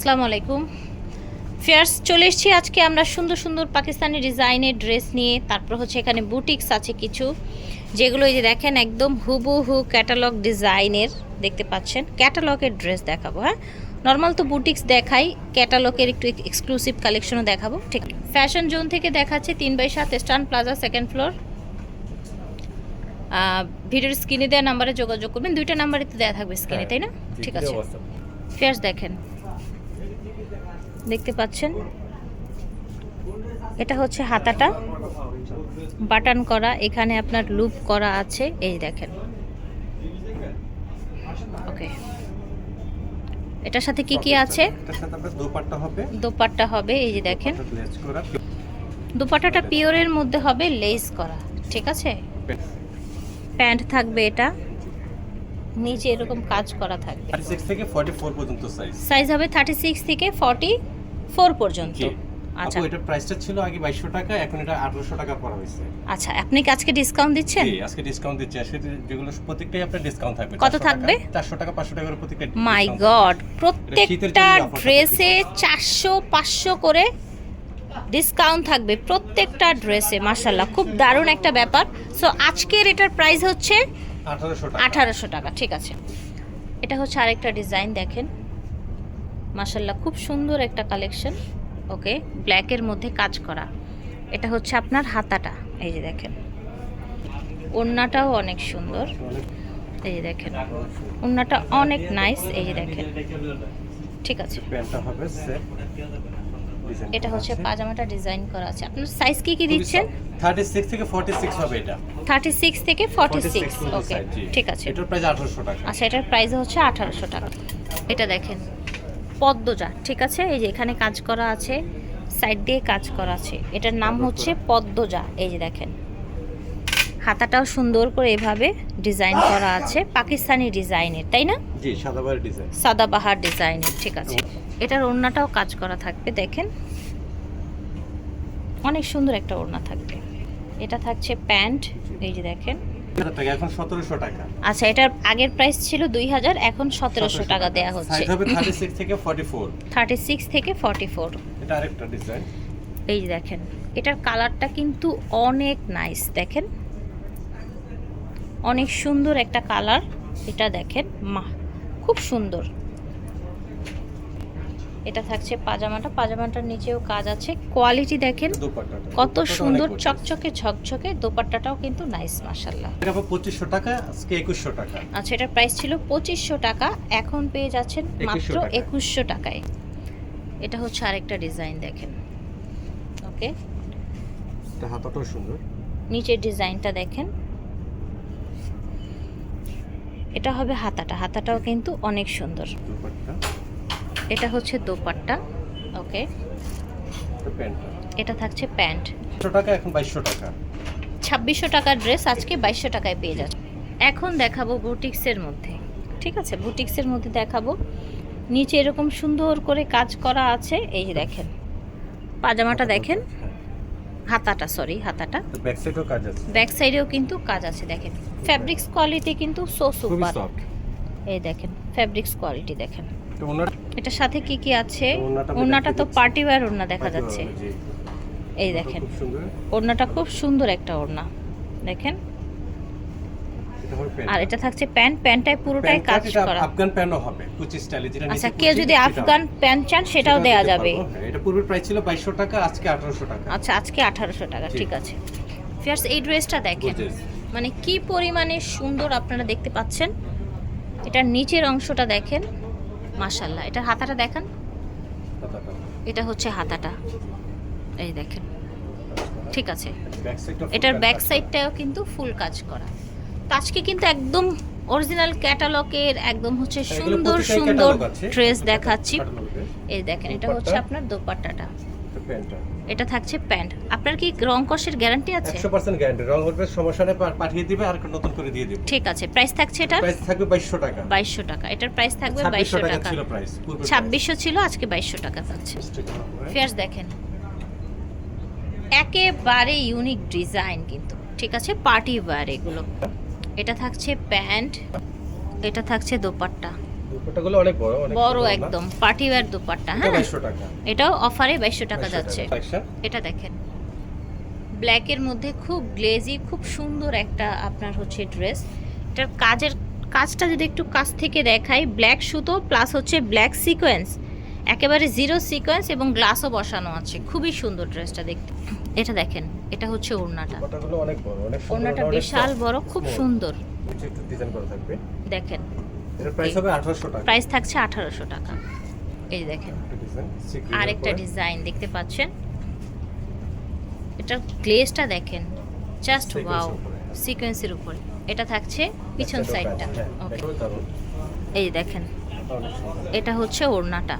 আসসালামু আলাইকুম। ফেয়ার্স চলে এসেছি আজকে আমরা সুন্দর সুন্দর পাকিস্তানি ডিজাইনের ড্রেস নিয়ে। তারপর হচ্ছে এখানে বুটিক্স আছে কিছু যেগুলো এই যে দেখেন একদম হুবহু ক্যাটালগ ডিজাইনের দেখতে পাচ্ছেন? ক্যাটালগের ড্রেস দেখাবো হ্যাঁ? নর্মাল তো বুটিক্স দেখাই ক্যাটালগের একটু এক্সক্লুসিভ কালেকশনও দেখাবো। ঠিক। ফ্যাশন জোন থেকে দেখাচ্ছে তিন বাই সাত স্টান প্লাজা সেকেন্ড ফ্লোর ভিডিওর স্ক্রিনে দেওয়া নাম্বারে যোগাযোগ করবেন দুইটা নাম্বারে তো দেওয়া থাকবে স্ক্রিনে তাই না? ঠিক আছে। ফেয়ার্স দেখেন। দেখতে পাচ্ছেন? এটা হচ্ছে হাতাটা। বাটান করা এখানে আপনার লুপ করা আছে। এই দেখেন। ওকে। এটার সাথে কি কি আছে? দোপাট্টা হবে। এই যে দেখেন। দোপাট্টাটা পিওরের মধ্যে হবে লেস করা। ঠিক আছে? প্যান্ট থাকবে এটা। নিচে এরকম কাজ করা থাকবে। 36 থেকে 44 পর্যন্ত সাইজ সাইজ হবে থার্টি সিক্স থেকে ফর্টি ফোর পর্যন্ত আচ্ছা। এটার প্রাইসটা ছিল আগে 2200 টাকা এখন এটা 1800 টাকা করা হয়েছে। আচ্ছা আপনি কি আজকে ডিসকাউন্ট দিচ্ছেন? জি আজকে ডিসকাউন্ট দিচ্ছি। আজকে যেগুলো প্রত্যেকটাই আপনার ডিসকাউন্ট থাকবে। কত থাকবে? 400 টাকা 500 টাকার প্রত্যেকটা মাই গড প্রত্যেকটা ড্রেসে চারশো পাঁচশো করে ডিসকাউন্ট থাকবে প্রত্যেকটা ড্রেসে মার্শাল্লাহ খুব দারুণ একটা ব্যাপার। সো আজকের এটার প্রাইস হচ্ছে থাকবে। 1800 টাকা আঠারোশো টাকা। ঠিক আছে। এটা হচ্ছে আরেকটা ডিজাইন দেখেন। মার্শাল্লাহ খুব সুন্দর একটা কালেকশন। ওকে ব্ল্যাকের মধ্যে কাজ করা। এটা হচ্ছে আপনার হাতাটা এই যে দেখেন। ওড়নাটাও অনেক সুন্দর। এই যে দেখেন ওড়নাটা অনেক নাইস এই যে দেখেন। ঠিক আছে। প্যান্টটা হবে সেট এটা হচ্ছে পাজামাটা ডিজাইন করা আছে। আপনার সাইজ কি কি দিচ্ছেন? 36 থেকে 46 হবে এটা। থার্টি সিক্স থেকে ফর্টি 46 সিক্স ওকে ঠিক আছে। এটার প্রাইস 1800 টাকা। আচ্ছা এটার প্রাইস হচ্ছে আঠারোশো টাকা। এটা দেখেন পদ্মজা ঠিক আছে? এই যে এখানে কাজ করা আছে সাইড দিয়ে কাজ করা আছে। এটার নাম হচ্ছে পদ্মজা এই যে দেখেন। হাতাটাও সুন্দর করে এভাবে ডিজাইন করা আছে পাকিস্তানি ডিজাইনের তাই না? জি সাদাবার ডিজাইন সাদাবাহার ডিজাইনের ঠিক আছে। এটার ওড়নাটাও কাজ করা থাকবে দেখেন। অনেক সুন্দর একটা ওড়না থাকবে। এটা থাকছে প্যান্ট এই যে দেখেন। এটা থেকে এখন 1700 টাকা। আচ্ছা এটার আগের প্রাইস ছিল দুই হাজার এখন সতেরোশো টাকা দেয়া হচ্ছে। সাইজ হবে 36 থেকে 44 থার্টি সিক্স থেকে ফর্টি ফোর এই যে দেখেন এটার কালারটা কিন্তু অনেক নাইস দেখেন। অনেক সুন্দর একটা কালার এটা দেখেন মা খুব সুন্দর। এটা থাকছে পাজামাটা। পাজামাটার নিচেও কাজ আছে। কোয়ালিটি দেখেন কত সুন্দর চকচকে ঝকঝকে দোপাট্টাটাও কিন্তু নাইস মাসাল্লাহ 2500 টাকা আজকে 2100 টাকা। আচ্ছা এটার প্রাইস ছিল পঁচিশশো টাকা এখন পেয়ে যাচ্ছেন মাত্র। একুশশো টাকায়। এটা হচ্ছে আরেকটা ডিজাইন দেখেন। ওকে এটা হাতাটাও সুন্দর। নিচের ডিজাইনটা দেখেন। এটা হবে হাতাটা। হাতাটাও কিন্তু অনেক সুন্দর। দোপাট্টা। এটা হচ্ছে দোপাট্টা ওকে এটা থাকছে প্যান্ট। 100 টাকা এখন 2200 টাকা। ছাব্বিশশো টাকার ড্রেস আজকে বাইশশো টাকায় পেয়ে যাচ্ছে। এখন দেখাবো বুটিক্সের মধ্যে ঠিক আছে? বুটিক্সের মধ্যে দেখাবো। নিচে এরকম সুন্দর করে কাজ করা আছে এই যে দেখেন। পাজামাটা দেখেন। হাতাটা সরি হাতাটা। ব্যাক সাইডেও কাজ আছে। ব্যাক সাইডেও কিন্তু কাজ আছে দেখেন। ফ্যাব্রিক্স কোয়ালিটি কিন্তু সো সুপার এই দেখেন ফ্যাব্রিক্স কোয়ালিটি দেখেন। এটার সাথে কি কি আছে? ওড়নাটা তো পার্টি ওয়্যার ওড়না দেখা যাচ্ছে। এই দেখেন। ওড়নাটা খুব সুন্দর একটা ওড়না। দেখেন। আর এটা থাকছে প্যান্ট। প্যান্টটায় পুরোটাই কাজ করা। আফগান প্যান্টও হবে কুচি স্টাইলে যেটা আচ্ছা কেউ যদি আফগান প্যান্ট চান সেটাও দেয়া যাবে। হ্যাঁ, এটা পূর্বের প্রাইস ছিল 2200 টাকা আজকে 1800 টাকা। আচ্ছা আজকে আঠারোশো টাকা ঠিক আছে। ফিয়ার্স এই ড্রেসটা দেখেন। মানে কি পরিমাণে সুন্দর আপনারা দেখতে পাচ্ছেন? এটার নিচের অংশটা দেখেন। মাশাল্লাহ এটার হাতাটা দেখেন। এটা হচ্ছে হাতাটা। এই দেখেন। ঠিক আছে। এটার ব্যাক সাইডটাও কিন্তু ফুল কাজ করা। তো আজকে কিন্তু একদম অরিজিনাল ক্যাটালগের একদম হচ্ছে সুন্দর সুন্দর ড্রেস দেখাচ্ছি। এই দেখেন এটা হচ্ছে আপনার দোপাট্টাটা। প্যান্টটা। এটা থাকছে প্যান্ট। আপনার কি রং কষের গ্যারান্টি আছে? 100% গ্যারান্টি। রং উঠবে সমস্যা নেই পাঠিয়ে দিবে আর নতুন করে দিয়ে দিবে। ঠিক আছে। প্রাইস থাকছে এটা প্রাইস থাকবে 2200 টাকা। বাইশশো টাকা। এটার প্রাইস থাকবে 2600 বাইশশো টাকা টাকা। ছিল প্রাইস পূর্বে ছাব্বিশশো ছিল আজকে বাইশশো টাকা পাচ্ছে ফেয়ার্স দেখেন। একেবারে ইউনিক ডিজাইন কিন্তু। ঠিক আছে? পার্টি ওয়্যার এগুলো। এটা থাকছে প্যান্ট। এটা থাকছে দোপাট্টা। দুপাট্টাগুলো অনেক বড় অনেক বড় একদম পার্টি ওয়্যার দুপাট্টা হ্যাঁ। 2200 টাকা। এটাও অফারে বাইশশো টাকা যাচ্ছে। এটা দেখেন। ব্ল্যাকের মধ্যে খুব গ্লেজি খুব সুন্দর একটা আপনার হচ্ছে ড্রেস। এটার কাজের কাজটা যদি একটু কাছ থেকে দেখাই ব্ল্যাক সুতো প্লাস হচ্ছে ব্ল্যাক সিকোয়েন্স। একেবারে জিরো সিকোয়েন্স এবং গ্লাসও বসানো আছে। খুবই সুন্দর ড্রেসটা দেখতে। এটা দেখেন এটা হচ্ছে ওড়নাটা। ওড়নাটা বিশাল বড় খুব সুন্দর। দেখেন। এর প্রাইস হবে 1800 টাকা। প্রাইস থাকছে আঠারোশো টাকা। এই দেখেন। আরেকটা ডিজাইন দেখতে পাচ্ছেন? এটার গ্লেজটা দেখেন। Just wow. সিকোয়েন্সের উপরে। এটা থাকছে পিছন সাইডটা হ্যাঁ, ওকে এই দেখেন। এটা হচ্ছে ওড়নাটা।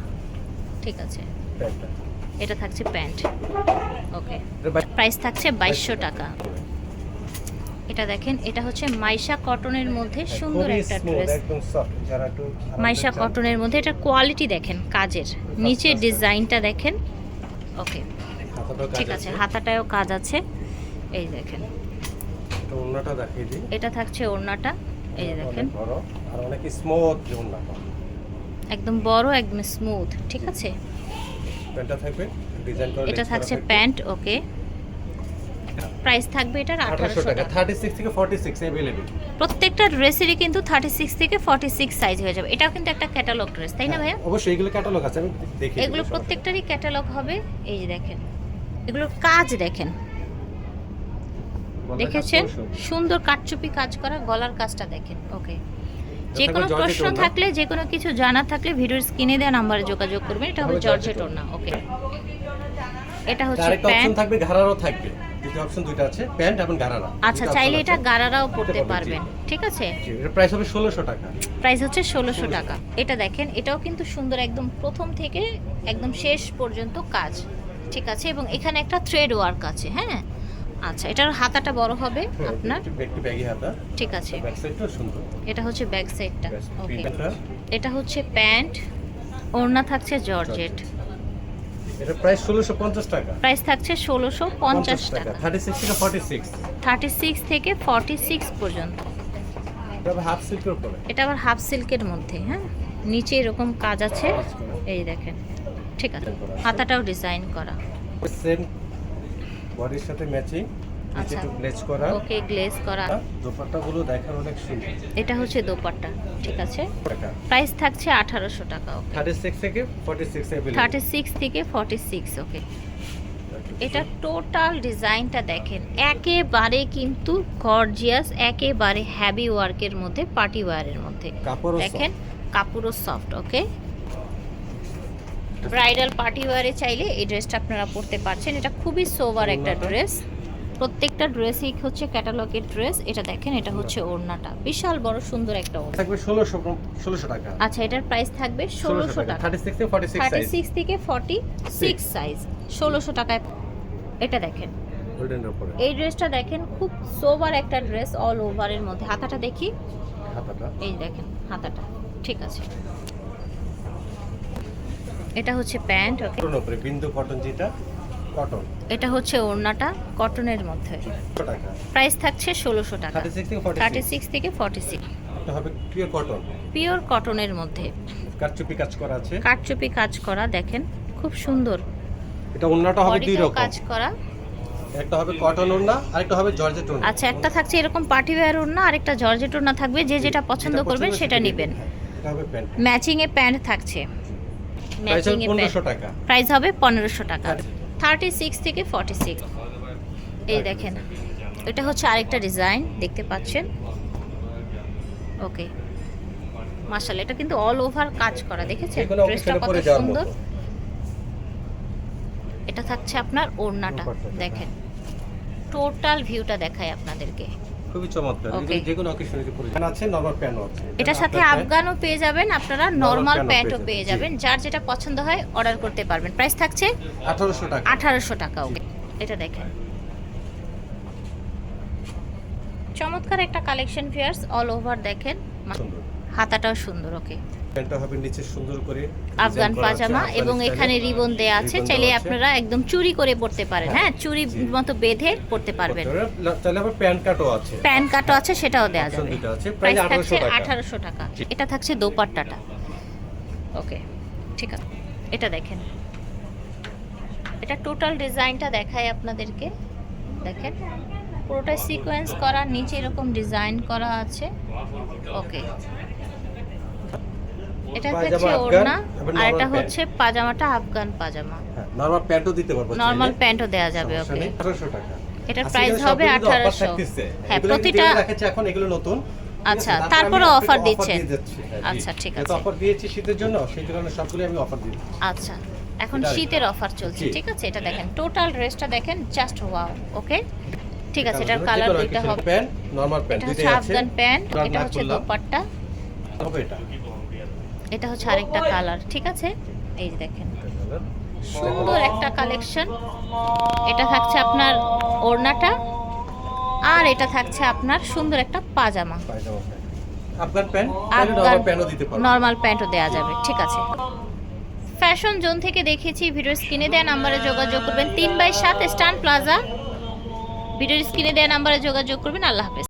ঠিক আছে। এটা থাকছে প্যান্ট। ওকে এটা প্রাইস থাকছে বাইশশো টাকা। এটা দেখেন এটা হচ্ছে মাইশা কটনের মধ্যে সুন্দর একটা ড্রেস মাইশা কটনের মধ্যে এটা কোয়ালিটি দেখেন কাজের। নিচের class ডিজাইনটা দেখেন। ওকে ঠিক আছে? হাতাটায়ও কাজ আছে। এই দেখেন। তো ওড়নাটা দেখিয়ে দিই। এটা থাকছে ওড়নাটা এই দেখেন। বড় আর অনেক স্মুথ যে ওড়নাটা। একদম বড় একদম স্মুথ ঠিক আছে? প্যান্টটা থাকবে ডিজাইন করা এটা থাকছে প্যান্ট ওকে প্রাইস থাকবে এটার 1800 আঠারোশো টাকা টাকা 36 থেকে 46 अवेलेबल প্রত্যেকটা ড্রেসেরই কিন্তু থার্টি সিক্স থেকে ফর্টি সিক্স সাইজ হয়ে যাবে এটাও কিন্তু একটা ক্যাটালগ ড্রেস তাই না ভাইয়া অবশ্যই এগুলো ক্যাটালগ আছে আমি দেখি এগুলো প্রত্যেকটারই ক্যাটালগ হবে এই যে দেখেন এগুলোর কাজ দেখেন দেখেছেন সুন্দর কাটচুপি কাজ করা গলার কাজটা দেখেন ওকে যে কোনো জর্জেট প্রশ্ন ওড়না। থাকলে যে কোনো কিছু জানার থাকলে ভিডিওর স্ক্রিনে দেওয়া নাম্বারে যোগাযোগ করবেন এটা হবে হবে জর্জেট জর্জেট ওড়না ওকে এটা হচ্ছে আরেকটা অপশন প্যান্ট থাকবে ঘাড়ারও থাকবে দুটো অপশন দুটো আছে প্যান্ট এবং ঘাড়ারা আচ্ছা চাইলে এটা গারারাও পড়তে পারবেন, ঠিক আছে? এর প্রাইস হবে 1600 টাকা। প্রাইস হচ্ছে ষোলোশো 1600 টাকা। এটা দেখেন এটাও কিন্তু সুন্দর একদম প্রথম থেকে একদম শেষ পর্যন্ত কাজ ঠিক আছে? এবং এখানে একটা থ্রেড ওয়ার্ক আছে হ্যাঁ? আচ্ছা এটার হাতাটা বড় হবে হ্যাঁ, আপনার? একটু ব্যাগি হাতা। ঠিক আছে। ব্যাক সাইডটাও সুন্দর। এটা হচ্ছে ব্যাক সাইডটা ওকে এটা হচ্ছে প্যান্ট ওড়না থাকছে জর্জেট। এটা প্রাইস 1650 টাকা। প্রাইস থাকছে ষোলোশো পঞ্চাশ টাকা। 36 থেকে 46 থার্টি সিক্স থেকে ফর্টি সিক্স পর্যন্ত। এটা হাফ সিল্কের উপরে। এটা আবার হাফ সিল্কের মধ্যে হ্যাঁ? নিচে এরকম কাজ আছে। এই দেখেন। ঠিক আছে। হাতাটাও ডিজাইন করা। সেম বডির সাথে ম্যাচিং আচ্ছা। একটু গ্লেজ করা ওকে গ্লেজ করা দোপাট্টাগুলো দেখেন অনেক সুন্দর এটা হচ্ছে দোপাট্টা ঠিক আছে টাকা প্রাইস থাকছে আঠারোশো টাকা ওকে 36 থেকে 46 अवेलेबल থার্টি সিক্স থেকে ফর্টি সিক্স ওকে এটা টোটাল ডিজাইনটা দেখেন একেবারে কিন্তু গর্জিয়াস একেবারে হ্যাভি ওয়ার্কের মধ্যে পার্টি ওয়ারের মধ্যে কাপড় দেখেন কাপড়ও সফট ওকে ব্রাইডাল পার্টি ওয়ারে চাইলে এই ড্রেসটা আপনারা পরতে পারছেন এটা খুবই সোভার একটা ওড়নাটা? ড্রেস প্রত্যেকটা ড্রেসই হচ্ছে ক্যাটালগের ড্রেস এটা দেখেন এটা হচ্ছে ওড়নাটা। বিশাল বড় সুন্দর একটা ওড়না। থাকবে 1600 1600 টাকা। আচ্ছা এটার প্রাইস থাকবে ষোলোশো টাকা। 36 থেকে 46 সাইজ সিক্স থেকে ফর্টি সিক্স সাইজ ষোলোশো টাকায় এটা দেখেন। উপরে। এই ড্রেসটা দেখেন খুব সোবার একটা ড্রেস অল ওভারের মধ্যে। হাতাটা দেখি। হাতাটা। এই দেখেন হাতাটা। ঠিক আছে। এটা হচ্ছে প্যান্ট ওকে বিন্দু কটন যেটা। কটন এটা হচ্ছে ওড়নাটা কটনের মধ্যে। 100 প্রাইস থাকছে ষোলোশো টাকা। 36 থেকে 46 থার্টি সিক্স থেকে ফর্টি সিক্স হবে পিওর কটন পিওর কটনের মধ্যে। কারচুপি কাজ করা আছে? কাটচুপি কাজ করা দেখেন খুব সুন্দর। এটা ওন্নাটা হবে দুই রকম। কাজ করা। একটা হবে কটন ওন্না আরেকটা হবে জর্জেট ওন্না আচ্ছা একটা থাকছে এরকম পার্টি ওয়্যার ওড়না আর একটা জর্জেট ওড়না থাকবে। যে যেটা পছন্দ করবেন সেটা নেবেন। প্যান্ট ম্যাচিং এ প্যান্ট থাকছে। ম্যাচিং এ প্যান্ট 1500 টাকা। প্রাইস হবে পনেরোশো টাকা। থার্টি সিক্স থেকে ফর্টি সিক্স এই দেখেন এটা হচ্ছে আরেকটা ডিজাইন দেখতে পাচ্ছেন? ওকে মাসাল এটা কিন্তু অল ওভার কাজ করা দেখেছেন? ড্রেসটা কত সুন্দর। এটা থাকছে আপনার ওড়নাটা দেখেন। টোটাল ভিউটা দেখায় আপনাদেরকে। খুবই চমৎকার. যে কোনো অকেশনে পরে আছে নরমাল প্যান্টও আছে। এটার সাথে আফগানও পেয়ে যাবেন আপনারা নর্মাল প্যান্টও পেয়ে যাবেন, যার যেটা পছন্দ হয় অর্ডার করতে পারবেন। প্রাইস থাকছে 1800 টাকা। আঠারোশো টাকা ওকে এটা দেখেন। চমৎকার একটা কালেকশন ফিয়ার্স অল ওভার দেখেন। হাতাটাও সুন্দর ওকে প্যান্টটা হবে নিচে সুন্দর করে আফগান পাজামা এবং এখানে রিবন দেয়া আছে। চাইলে আপনারা একদম চুরি করে পড়তে পারেন। হ্যাঁ, হ্যাঁ চুরি মতো বেঁধে পড়তে পারবেন। করতে আবার প্যান্ট কাটও আছে। প্যান কাটও আছে সেটাও দেওয়া যাবে। প্রাইস থাকছে 1800 আঠারোশো টাকা। এটা থাকছে দোপাট্টাটা। ওকে ঠিক আছে। এটা দেখেন। এটা টোটাল ডিজাইনটা দেখায় আপনাদেরকে। দেখেন। পুরোটা সিকোয়েন্স করা নিচে এরকম ডিজাইন করা আছে। ওকে। এটা হচ্ছে ওড়না আর এটা হচ্ছে পাজামাটা আফগান পাজামা নরমাল প্যান্টও দিতে পারব নর্মাল প্যান্টও দেওয়া যাবে ওকে আঠারোশো টাকা এটার প্রাইস হবে offer আঠারোশো থাকতেছে। হ্যাঁ প্রতিটা দেখাচ্ছি এখন এগুলো নতুন আচ্ছা? তারপরে offer দিচ্ছেন। দিয়ে। হ্যাঁ। আচ্ছা, ঠিক আছে। offer দিয়েছি শীতের জন্য সেই কারণে সবগুলো আমি অফার দিচ্ছি আচ্ছা এখন শীতের অফার চলছে ঠিক আছে এটা দেখেন টোটাল ড্রেসটা দেখেন জাস্ট ওয়াও ওকে ঠিক আছে এটার কালার দুইটা হবে প্যান্ট নরমাল প্যান্ট এটা দুইটাই আছে আফগান প্যান্ট এটা হচ্ছে। দোপাট্টা হবে এটা এটা হচ্ছে আরেকটা কালার ঠিক আছে? এই যে দেখেন। সুন্দর একটা কালেকশন। এটা থাকছে আপনার ওড়নাটা আর এটা থাকছে আপনার সুন্দর একটা পাজামা। নরমাল প্যান্টও দেওয়া যাবে ঠিক আছে। ফ্যাশন জোন থেকে দেখেছি ভিডিওর স্ক্রিনে দেওয়া নাম্বারে যোগাযোগ করবেন। তিন বাই সাত স্টান প্লাজা ভিডিওর স্ক্রিনে দেওয়া নাম্বারে যোগাযোগ করবেন। আল্লাহ হাফেজ।